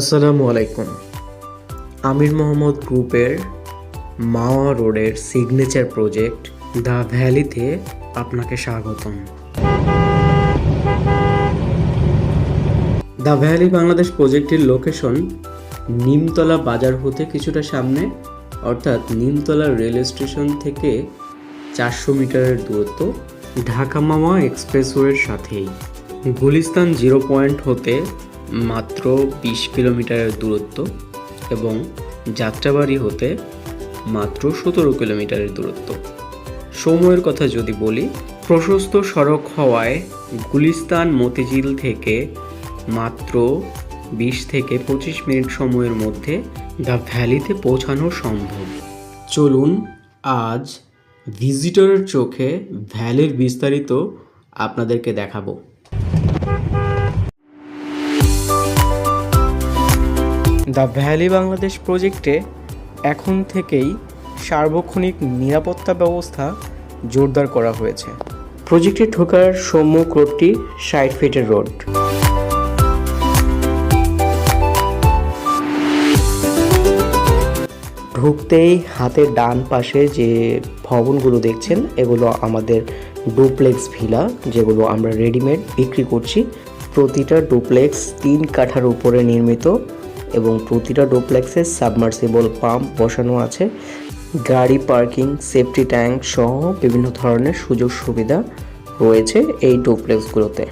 আসসালামু আলাইকুম। আমির মোহাম্মদ গ্রুপের মাওয়া রোডের সিগনেচার প্রজেক্ট দ্য ভ্যালিতে আপনাকে স্বাগতম। দ্য ভ্যালি বাংলাদেশ প্রজেক্টের লোকেশন নিমতলা বাজার হতে কিছুটা সামনে, অর্থাৎ নিমতলা রেল স্টেশন থেকে চারশো মিটারের দূরত্ব, ঢাকা মামা এক্সপ্রেসওয়ের সাথেই। গুলিস্তান জিরো পয়েন্ট হতে মাত্র বিশ কিলোমিটারের দূরত্ব এবং যাত্রাবাড়ি হতে মাত্র সতেরো কিলোমিটারের দূরত্ব। সময়ের কথা যদি বলি, প্রশস্ত সড়ক হওয়ায় গুলিস্তান মতিঝিল থেকে মাত্র বিশ থেকে পঁচিশ মিনিট সময়ের মধ্যে দ্য ভ্যালিতে পৌঁছানো সম্ভব। চলুন আজ ভিজিটরের চোখে ভ্যালির বিস্তারিত আপনাদেরকে দেখাবো। দ্য ভ্যালি বাংলাদেশ প্রজেক্টে এখন থেকেই সার্বক্ষণিক নিরাপত্তা ব্যবস্থা জোরদার করা হয়েছে। প্রজেক্টে ঢোকার সম্মুখ রোডটি ষাট ফিটের রোড। ঢুকতেই হাতের ডান পাশে যে ভবনগুলো দেখছেন, এগুলো আমাদের ডুপ্লেক্স ভিলা, যেগুলো আমরা রেডিমেড বিক্রি করছি। প্রতিটা ডুপ্লেক্স তিন কাঠার উপরে নির্মিত। এবং প্রতিটা ডুপ্লেক্সে সাবমার্সিবল পাম্প বসানো আছে। গাড়ি, পার্কিং, সেফটি ট্যাঙ্ক সহ বিভিন্ন ধরনের সুযোগ সুবিধা রয়েছে এই ডুপ্লেক্সগুলোতে।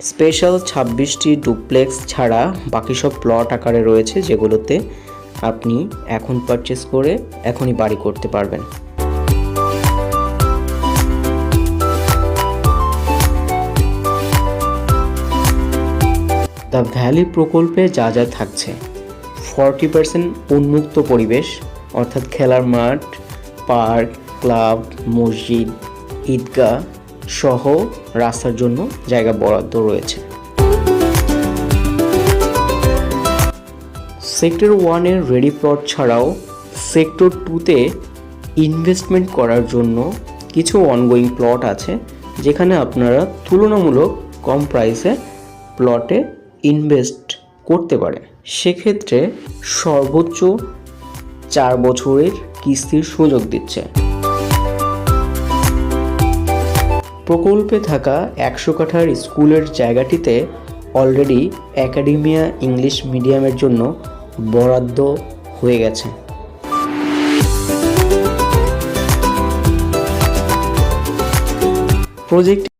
স্পেশাল ছাব্বিশটি ডুপ্লেক্স ছাড়া বাকি সব প্লট আকারে রয়েছে যেগুলোতে আপনি এখন পারচেস করে এখনই বাড়ি করতে পারবেন। দ্য ভ্যালি প্রকল্পে যা যা থাকছে। ফর্টি পার্সেন্ট উন্মুক্ত পরিবেশ, অর্থাৎ খেলার মাঠ, পার্ক, ক্লাব, মসজিদ, ঈদগাহ সহ রাস্তার জন্য জায়গা বরাদ্দ রয়েছে। সেক্টর ওয়ানের রেডি প্লট ছাড়াও সেক্টর টুতে ইনভেস্টমেন্ট করার জন্য কিছু অনগোয়িং প্লট আছে, যেখানে আপনারা তুলনামূলক কম প্রাইসে প্লটে ইনভেস্ট করতে পারেন সেক্ষেত্রে সর্বোচ্চ চার বছরের কিস্তির সুযোগ দিচ্ছে। প্রকল্পে থাকা একশো কাঠার স্কুলের জায়গাটিতে অলরেডি একাডেমিয়া ইংলিশ মিডিয়ামের জন্য বরাদ্দ হয়ে গেছে। প্রজেক্ট